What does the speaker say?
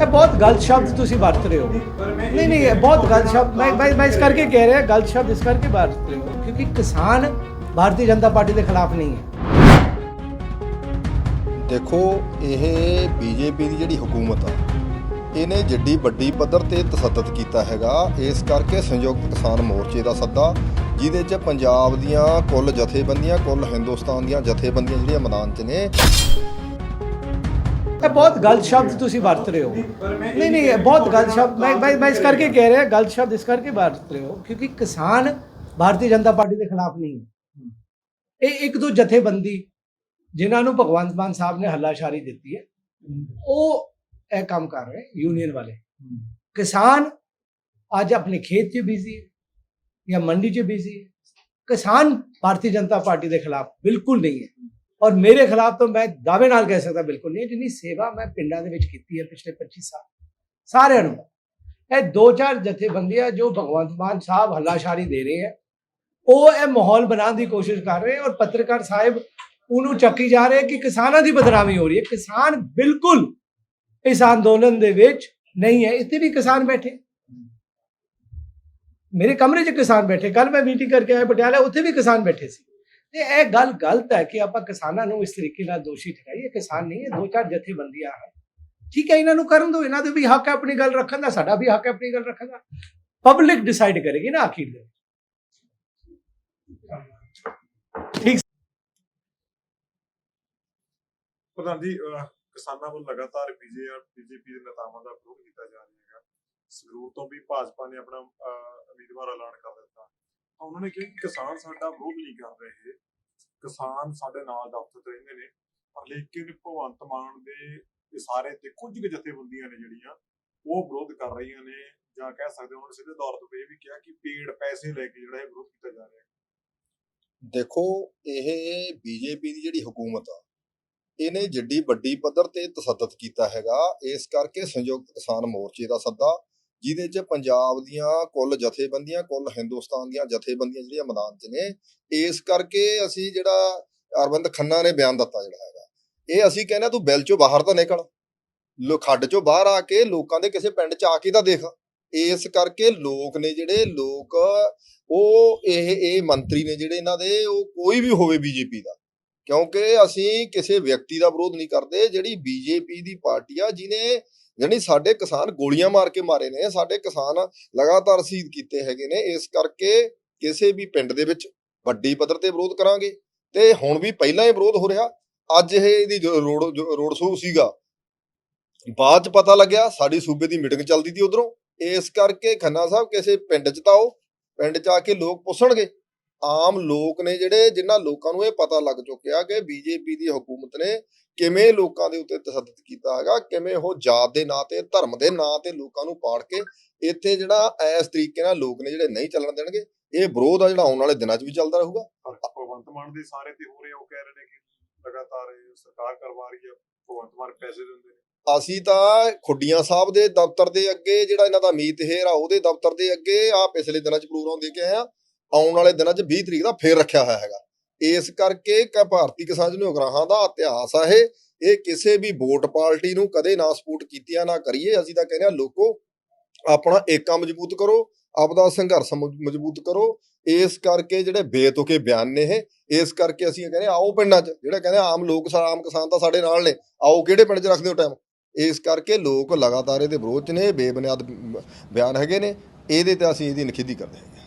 ਇਹ ਬਹੁਤ ਗਲਤ ਸ਼ਬਦ ਤੁਸੀਂ ਵਰਤ ਰਹੇ ਹੋ। ਨਹੀਂ ਨਹੀਂ, ਇਹ ਬਹੁਤ ਗਲਤ ਸ਼ਬਦ ਮੈਂ ਮੈਂ ਮੈਂ ਇਸ ਕਰਕੇ ਕਹਿ ਰਿਹਾ, ਗਲਤ ਸ਼ਬਦ ਇਸ ਕਰਕੇ ਵਰਤ ਰਹੇ ਹੋ, ਕਿਉਂਕਿ ਕਿਸਾਨ ਭਾਰਤੀ ਜਨਤਾ ਪਾਰਟੀ ਦੇ ਖਿਲਾਫ ਨਹੀਂ ਹੈ। ਦੇਖੋ, ਇਹ ਬੀਜੇਪੀ ਦੀ ਜਿਹੜੀ ਹਕੂਮਤ ਆ, ਇਹਨੇ ਜਿੱਡੀ ਵੱਡੀ ਪੱਧਰ ਤੇ ਤਸੱਦਦ ਕੀਤਾ ਹੈਗਾ, ਇਸ ਕਰਕੇ ਸੰਯੁਕਤ ਕਿਸਾਨ ਮੋਰਚੇ ਦਾ ਸੱਦਾ, ਜਿਹਦੇ 'ਚ ਪੰਜਾਬ ਦੀਆਂ ਕੁੱਲ ਜਥੇਬੰਦੀਆਂ, ਕੁੱਲ ਹਿੰਦੁਸਤਾਨ ਦੀਆਂ ਜਥੇਬੰਦੀਆਂ ਜਿਹੜੀਆਂ ਮੈਦਾਨ 'ਚ ਨੇ ਇਹ ਬਹੁਤ ਗਲਤ ਸ਼ਬਦ ਤੁਸੀਂ ਵਰਤ ਰਹੇ ਹੋ। ਨਹੀਂ ਨਹੀਂ, ਇਹ ਬਹੁਤ ਗਲਤ ਸ਼ਬਦ ਮੈਂ ਮੈਂ ਮੈਂ ਇਸ ਕਰਕੇ ਕਹਿ ਰਿਹਾ, ਗਲਤ ਸ਼ਬਦ ਇਸ ਕਰਕੇ ਵਰਤ ਰਹੇ ਹੋ ਕਿਉਂਕਿ ਕਿਸਾਨ ਭਾਰਤੀ ਜਨਤਾ ਪਾਰਟੀ ਦੇ ਖਿਲਾਫ ਨਹੀਂ ਹੈ। ਇਹ ਇੱਕ ਦੋ ਜਥੇਬੰਦੀ ਜਿਨ੍ਹਾਂ ਨੂੰ ਭਗਵੰਤ ਮਾਨ ਸਾਹਿਬ ਨੇ ਹੱਲਾਸ਼ਾਰੀ ਦਿੱਤੀ ਹੈ, ਉਹ ਇਹ ਕੰਮ ਕਰ ਰਹੇ ਯੂਨੀਅਨ ਵਾਲੇ। ਕਿਸਾਨ ਅੱਜ ਆਪਣੇ ਖੇਤ 'ਚ ਬਿਜ਼ੀ ਹੈ ਜਾਂ ਮੰਡੀ 'ਚ ਬਿਜ਼ੀ ਹੈ। ਕਿਸਾਨ ਭਾਰਤੀ ਜਨਤਾ ਪਾਰਟੀ ਦੇ ਖਿਲਾਫ ਬਿਲਕੁਲ ਨਹੀਂ ਹੈ। ਔਰ ਮੇਰੇ ਖਿਲਾਫ ਤਾਂ ਮੈਂ ਦਾਅਵੇ ਨਾਲ ਕਹਿ ਸਕਦਾ ਬਿਲਕੁਲ ਨਹੀਂ, ਜਿੰਨੀ ਸੇਵਾ ਮੈਂ ਪਿੰਡਾਂ ਦੇ ਵਿੱਚ ਕੀਤੀ ਹੈ ਪਿਛਲੇ 25 ਸਾਲ, ਸਾਰਿਆਂ ਨੂੰ। ਇਹ ਦੋ ਚਾਰ ਜਥੇਬੰਦੀਆਂ ਜੋ ਭਗਵੰਤ ਮਾਨ ਸਾਹਿਬ ਹੱਲਾਸ਼ਾਰੀ ਦੇ ਰਹੇ ਹੈ ਉਹ ਇਹ ਮਾਹੌਲ ਬਣਾਉਣ ਦੀ ਕੋਸ਼ਿਸ਼ ਕਰ ਰਹੇ ਔਰ ਪੱਤਰਕਾਰ ਸਾਹਿਬ ਉਹਨੂੰ ਚੱਕੀ ਜਾ ਰਹੇ ਕਿ ਕਿਸਾਨਾਂ ਦੀ ਬਦਨਾਮੀ ਹੋ ਰਹੀ ਹੈ। ਕਿਸਾਨ ਬਿਲਕੁਲ ਇਸ ਅੰਦੋਲਨ ਦੇ ਵਿੱਚ ਨਹੀਂ ਹੈ, ਇੱਥੇ ਵੀ ਕਿਸਾਨ ਬੈਠੇ। ਮੇਰੇ ਕਮਰੇ 'ਚ ਕਿਸਾਨ ਬੈਠੇ ਕੱਲ ਮੈਂ ਮੀਟਿੰਗ ਕਰਕੇ ਆਇਆ ਪਟਿਆਲਾ, ਉੱਥੇ ਵੀ ਕਿਸਾਨ ਬੈਠੇ ਸੀ। ਤੇ ਇਹ ਗੱਲ ਗਲਤ ਹੈ ਕਿ ਆਪਾਂ ਕਿਸਾਨਾਂ ਨੂੰ ਇਸ ਤਰੀਕੇ ਨਾਲ ਦੋਸ਼ੀ ਠਹਿਰਾਈਏ। ਕਿਸਾਨ ਨਹੀਂ ਹੈ ਦੋ ਚਾਰ ਜਥੇਬੰਦੀਆਂ ਹਨ। ਠੀਕ ਹੈ, ਇਹਨਾਂ ਨੂੰ ਕਰਨ ਦਿਓ। ਇਹਨਾਂ ਦੇ ਵੀ ਹੱਕ ਹੈ ਆਪਣੀ ਗੱਲ ਰੱਖਣ ਦਾ, ਸਾਡਾ ਵੀ ਹੱਕ ਹੈ ਆਪਣੀ ਗੱਲ ਰੱਖਣ ਦਾ। ਪਬਲਿਕ ਡਿਸਾਈਡ ਕਰੇਗੀ ਨਾ ਆਖਿਰ ਦੇ ਠੀਕ। ਪ੍ਰਧਾਨ ਜੀ ਕਿਸਾਨਾਂ ਵੱਲ ਲਗਾਤਾਰ ਬੀਜੇ ਬੀਜੇਪੀ ਦੇ ਨੇਤਾਵਾਂ ਦਾ ਵਿਰੋਧ ਕੀਤਾ ਜਾ ਰਿਹਾ ਹੈਗਾ। ਸੰਗਰੂਰ ਤੋਂ ਵੀ ਭਾਜਪਾ ਨੇ ਆਪਣਾ ਉਮੀਦਵਾਰ ਐਲਾਨ ਕਰ ਦਿੱਤਾ। ਤਾਂ ਉਹਨਾਂ ਨੇ ਕਿਹਾ ਕਿ ਕਿਸਾਨ ਸਾਡਾ ਵਿਰੋਧ ਨਹੀਂ ਕਰ ਰਹੇ। ਕਿਸਾਨ ਸਾਡੇ ਨਾਲ ਦਫ਼ਤਰ ਤੇ ਰਹਿੰਦੇ ਨੇ। ਪਰ ਲੇਕਿਨ ਭਗਵੰਤ ਮਾਨ ਦੇ ਇਸ਼ਾਰੇ ਤੇ ਕੁਝ ਕੁ ਜਥੇਬੰਦੀਆਂ ਨੇ ਜਿਹੜੀਆਂ, ਉਹ ਵਿਰੋਧ ਕਰ ਰਹੀਆਂ ਨੇ ਜਾਂ ਕਹਿ ਸਕਦੇ ਹਾਂ, ਉਹਨਾਂ ਨੇ ਸਿੱਧੇ ਤੌਰ ਤੇ ਇਹ ਵੀ ਕਿਹਾ ਕਿ ਪੇੜ ਪੈਸੇ ਲੈ ਕੇ ਜਿਹੜਾ ਇਹ ਵਿਰੋਧ ਕੀਤਾ ਜਾ ਰਿਹਾ। ਹੈ ਦੇਖੋ, ਇਹ ਬੀਜੇਪੀ ਦੀ ਜਿਹੜੀ ਹਕੂਮਤ ਆ, ਇਹਨੇ ਜਿੱਡੀ ਵੱਡੀ ਪੱਧਰ ਤੇ ਤਸੱਦਦ ਕੀਤਾ ਹੈਗਾ। ਇਸ ਕਰਕੇ ਸੰਯੁਕਤ ਕਿਸਾਨ ਮੋਰਚੇ ਦਾ ਸੱਦਾ ਜਿਹਦੇ 'ਚ ਪੰਜਾਬ ਦੀਆਂ ਕੁੱਲ ਜਥੇਬੰਦੀਆਂ, ਕੁੱਲ ਹਿੰਦੁਸਤਾਨ ਦੀਆਂ ਜਥੇਬੰਦੀਆਂ ਜਿਹੜੀਆਂ ਮੈਦਾਨ 'ਚ ਨੇ, ਇਸ ਕਰਕੇ ਅਸੀਂ ਜਿਹੜਾ ਅਰਵਿੰਦ ਖੰਨਾ ਨੇ ਬਿਆਨ ਦਿੱਤਾ ਜਿਹੜਾ ਹੈਗਾ। ਇਹ ਅਸੀਂ ਕਹਿੰਦੇ ਤੂੰ ਬਿੱਲ 'ਚੋਂ ਬਾਹਰ ਤਾਂ ਨਿਕਲ, ਲੋ ਖੱਡ 'ਚੋਂ ਬਾਹਰ ਆ ਕੇ ਲੋਕਾਂ ਦੇ ਕਿਸੇ ਪਿੰਡ 'ਚ ਆ ਕੇ ਤਾਂ ਦੇਖ। ਇਸ ਕਰਕੇ ਲੋਕ ਨੇ ਜਿਹੜੇ ਲੋਕ, ਉਹ ਇਹ ਇਹ ਮੰਤਰੀ ਨੇ ਜਿਹੜੇ ਇਹਨਾਂ ਦੇ, ਉਹ ਕੋਈ ਵੀ ਹੋਵੇ ਬੀਜੇਪੀ ਦਾ। ਕਿਉਂਕਿ ਅਸੀਂ ਕਿਸੇ ਵਿਅਕਤੀ ਦਾ ਵਿਰੋਧ ਨਹੀਂ ਕਰਦੇ, ਜਿਹੜੀ ਬੀਜੇਪੀ ਦੀ ਪਾਰਟੀ ਆ, ਜਿਹਨੇ ਜਾਣੀ ਸਾਡੇ ਕਿਸਾਨ ਗੋਲੀਆਂ ਮਾਰ ਕੇ ਮਾਰੇ ਨੇ, ਸਾਡੇ ਕਿਸਾਨ ਲਗਾਤਾਰ ਸ਼ਹੀਦ ਕੀਤੇ ਹੈਗੇ ਨੇ, ਇਸ ਕਰਕੇ ਕਿਸੇ ਵੀ ਪਿੰਡ ਦੇ ਵਿੱਚ ਵੱਡੀ ਪੱਧਰ ਤੇ ਵਿਰੋਧ ਕਰਾਂਗੇ। ਤੇ ਹੁਣ ਵੀ ਪਹਿਲਾਂ ਹੀ ਵਿਰੋਧ ਹੋ ਰਿਹਾ। ਅੱਜ ਇਹ ਇਹਦੀ ਜੋ ਰੋਡ ਜੋ ਰੋਡ ਸ਼ੋਅ ਸੀਗਾ, ਬਾਅਦ ਚ ਪਤਾ ਲੱਗਿਆ, ਸਾਡੀ ਸੂਬੇ ਦੀ ਮੀਟਿੰਗ ਚੱਲਦੀ ਸੀ ਉਧਰੋਂ। ਇਸ ਕਰਕੇ ਖੰਨਾ ਸਾਹਿਬ, ਕਿਸੇ ਪਿੰਡ ਚ ਤਾਂ ਉਹ ਪਿੰਡ ਚ ਆ ਕੇ ਲੋਕ ਪੁੱਛਣਗੇ। ਆਮ ਲੋਕ ਨੇ ਜਿਹੜੇ ਜਿਨ੍ਹਾਂ ਲੋਕਾਂ ਨੂੰ ਇਹ ਪਤਾ ਲੱਗ ਚੁੱਕਿਆ ਕਿ ਬੀਜੇਪੀ ਦੀ ਹਕੂਮਤ ਨੇ ਕਿਵੇਂ ਲੋਕਾਂ ਦੇ ਉੱਤੇ ਤਸੱਦਦ ਕੀਤਾ ਹੈਗਾ ਕਿਵੇਂ ਉਹ ਜਾਤ ਦੇ ਨਾਂ ਤੇ ਧਰਮ ਦੇ ਨਾਂ ਤੇ ਲੋਕਾਂ ਨੂੰ ਪਾੜ ਕੇ ਇੱਥੇ ਜਿਹੜਾ ਇਸ ਤਰੀਕੇ ਨਾਲ ਲੋਕ ਨੇ ਜਿਹੜੇ ਨਹੀਂ ਚੱਲਣ ਦੇਣਗੇ ਇਹ ਵਿਰੋਧ ਆ ਜਿਹੜਾ ਆਉਣ ਵਾਲੇ ਦਿਨਾਂ 'ਚ ਵੀ ਚੱਲਦਾ ਰਹੂਗਾ। ਭਗਵੰਤ ਮਾਨ ਦੇ ਸਾਰੇ ਤੇ ਹੋ ਰਹੇ ਉਹ ਕਹਿ ਰਹੇ ਨੇ ਕਿ ਲਗਾਤਾਰ ਸਰਕਾਰ ਕਰਵਾ ਰਹੀ ਹੈ ਭਗਵੰਤ ਮਾਨ ਪੈਸੇ ਦਿੰਦੇ ਨੇ। ਅਸੀਂ ਤਾਂ ਖੁੱਡੀਆਂ ਸਾਹਿਬ ਦੇ ਦਫ਼ਤਰ ਦੇ ਅੱਗੇ ਜਿਹੜਾ ਇਹਨਾਂ ਦਾ ਮੀਤ ਹੇਰ ਆ ਉਹਦੇ ਦਫ਼ਤਰ ਦੇ ਅੱਗੇ ਆ ਪਿਛਲੇ ਦਿਨਾਂ 'ਚ ਪ੍ਰੋਗਰਾਮ ਦੇ ਕੇ ਆਏ ਆ। ਆਉਣ ਵਾਲੇ ਦਿਨਾਂ 'ਚ 20 ਤਰੀਕ ਦਾ ਫੇਰ ਰੱਖਿਆ ਹੋਇਆ ਹੈਗਾ। ਇਸ ਕਰਕੇ ਕਿ ਭਾਰਤੀ ਕਿਸਾਨ ਜਨ ਦਾ ਇਤਿਹਾਸ ਆ ਇਹ। ਇਹ ਕਿਸੇ ਵੀ ਵੋਟ ਪਾਰਟੀ ਨੂੰ ਕਦੇ ਨਾ ਸਪੋਰਟ ਕੀਤੀਆਂ ਨਾ ਕਰੀਏ। ਅਸੀਂ ਤਾਂ ਕਹਿੰਦੇ ਆ ਲੋਕੋ ਆਪਣਾ ਏਕਾ ਮਜ਼ਬੂਤ ਕਰੋ ਆਪਦਾ ਸੰਘਰਸ਼ ਮਜ਼ਬੂਤ ਕਰੋ। ਇਸ ਕਰਕੇ ਜਿਹੜੇ ਬੇਤੁਕੇ ਬਿਆਨ ਨੇ ਇਹ ਇਸ ਕਰਕੇ ਅਸੀਂ ਇਹ ਕਹਿੰਦੇ ਆ, ਆਓ ਪਿੰਡਾਂ 'ਚ। ਜਿਹੜਾ ਕਹਿੰਦੇ ਆਮ ਲੋਕ ਆਮ ਕਿਸਾਨ ਤਾਂ ਸਾਡੇ ਨਾਲ ਨੇ। ਆਓ ਕਿਹੜੇ ਪਿੰਡ 'ਚ ਰੱਖਦੇ ਹੋ ਟਾਈਮ ਇਸ ਕਰਕੇ ਲੋਕ ਲਗਾਤਾਰ ਇਹਦੇ ਵਿਰੋਧ 'ਚ ਨੇ ਬੇਬੁਨਿਆਦ ਬਿਆਨ ਹੈਗੇ ਨੇ। ਇਹਦੇ ਤੇ ਅਸੀਂ ਇਹਦੀ ਨਖੇਦੀ ਕਰਦੇ ਹਾਂ